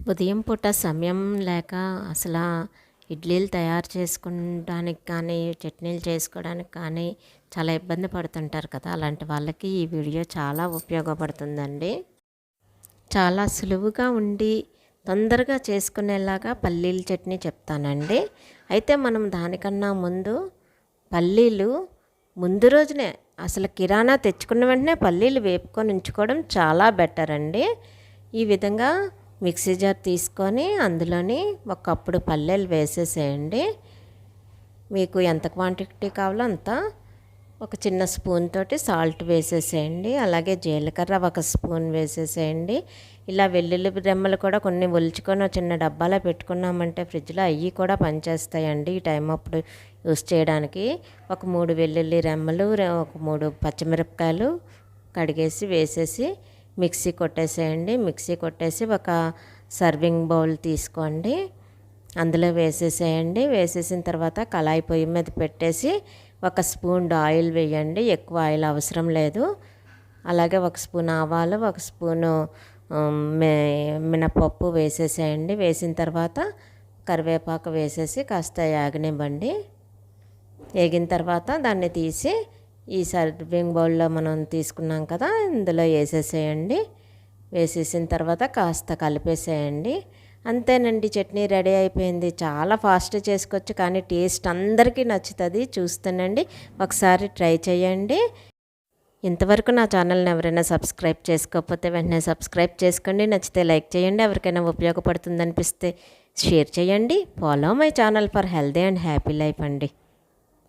ఉదయం పూట సమయం లేక అసలు ఇడ్లీలు తయారు చేసుకోవడానికి కానీ చట్నీలు చేసుకోవడానికి కానీ చాలా ఇబ్బంది పడుతుంటారు కదా. అలాంటి వాళ్ళకి ఈ వీడియో చాలా ఉపయోగపడుతుందండి. చాలా సులువుగా ఉండి తొందరగా చేసుకునేలాగా పల్లీల చట్నీ చెప్తానండి. అయితే మనం దానికన్నా ముందు పల్లీలు ముందు రోజునే అసలు కిరాణా తెచ్చుకున్న వెంటనే పల్లీలు వేపుకొని ఉంచుకోవడం చాలా బెటర్ అండి ఈ విధంగా మిక్సీ జార్ తీసుకొని అందులోని ఒక కప్పుడు వేసేసేయండి. మీకు ఎంత క్వాంటిటీ కావాలో అంత ఒక చిన్న స్పూన్ తోటి సాల్ట్ వేసేసేయండి. అలాగే జీలకర్ర ఒక స్పూన్ వేసేసేయండి. ఇలా వెల్లుల్లి రెమ్మలు కూడా కొన్ని ఒలుచుకొని చిన్న డబ్బాలో పెట్టుకున్నామంటే ఫ్రిడ్జ్లో అవి కూడా పనిచేస్తాయండి ఈ టైం అప్పుడు యూస్ చేయడానికి. ఒక మూడు వెల్లుల్లి రెమ్మలు ఒక మూడు పచ్చిమిరపకాయలు కడిగేసి వేసేసి మిక్సీ కొట్టేసేయండి. మిక్సీ కొట్టేసి ఒక సర్వింగ్ బౌల్ తీసుకోండి. అందులో వేసేసేయండి. వేసేసిన తర్వాత కళాయి పొయ్యి మీద పెట్టేసి ఒక స్పూన్ ఆయిల్ వేయండి. ఎక్కువ ఆయిల్ అవసరం లేదు. అలాగే ఒక స్పూన్ ఆవాలు ఒక స్పూను మినపప్పు వేసేసేయండి. వేసిన తర్వాత కరివేపాకు వేసేసి కాస్త యాగనివ్వండి. వేగిన తర్వాత దాన్ని తీసి ఈ సర్వింగ్ బౌల్లో మనం తీసుకున్నాం కదా ఇందులో వేసేసేయండి. వేసేసిన తర్వాత కాస్త కలిపేసేయండి. అంతేనండి చట్నీ రెడీ అయిపోయింది. చాలా ఫాస్ట్ చేసుకోవచ్చు కానీ టేస్ట్ అందరికీ నచ్చుతుంది. చూస్తానండి ఒకసారి ట్రై చేయండి. ఇంతవరకు నా ఛానల్ని ఎవరైనా సబ్స్క్రైబ్ చేసుకోకపోతే వెంటనే సబ్స్క్రైబ్ చేసుకోండి. నచ్చితే లైక్ చేయండి. ఎవరికైనా ఉపయోగపడుతుందనిపిస్తే షేర్ చేయండి. Follow my channel for healthy and happy life అండి.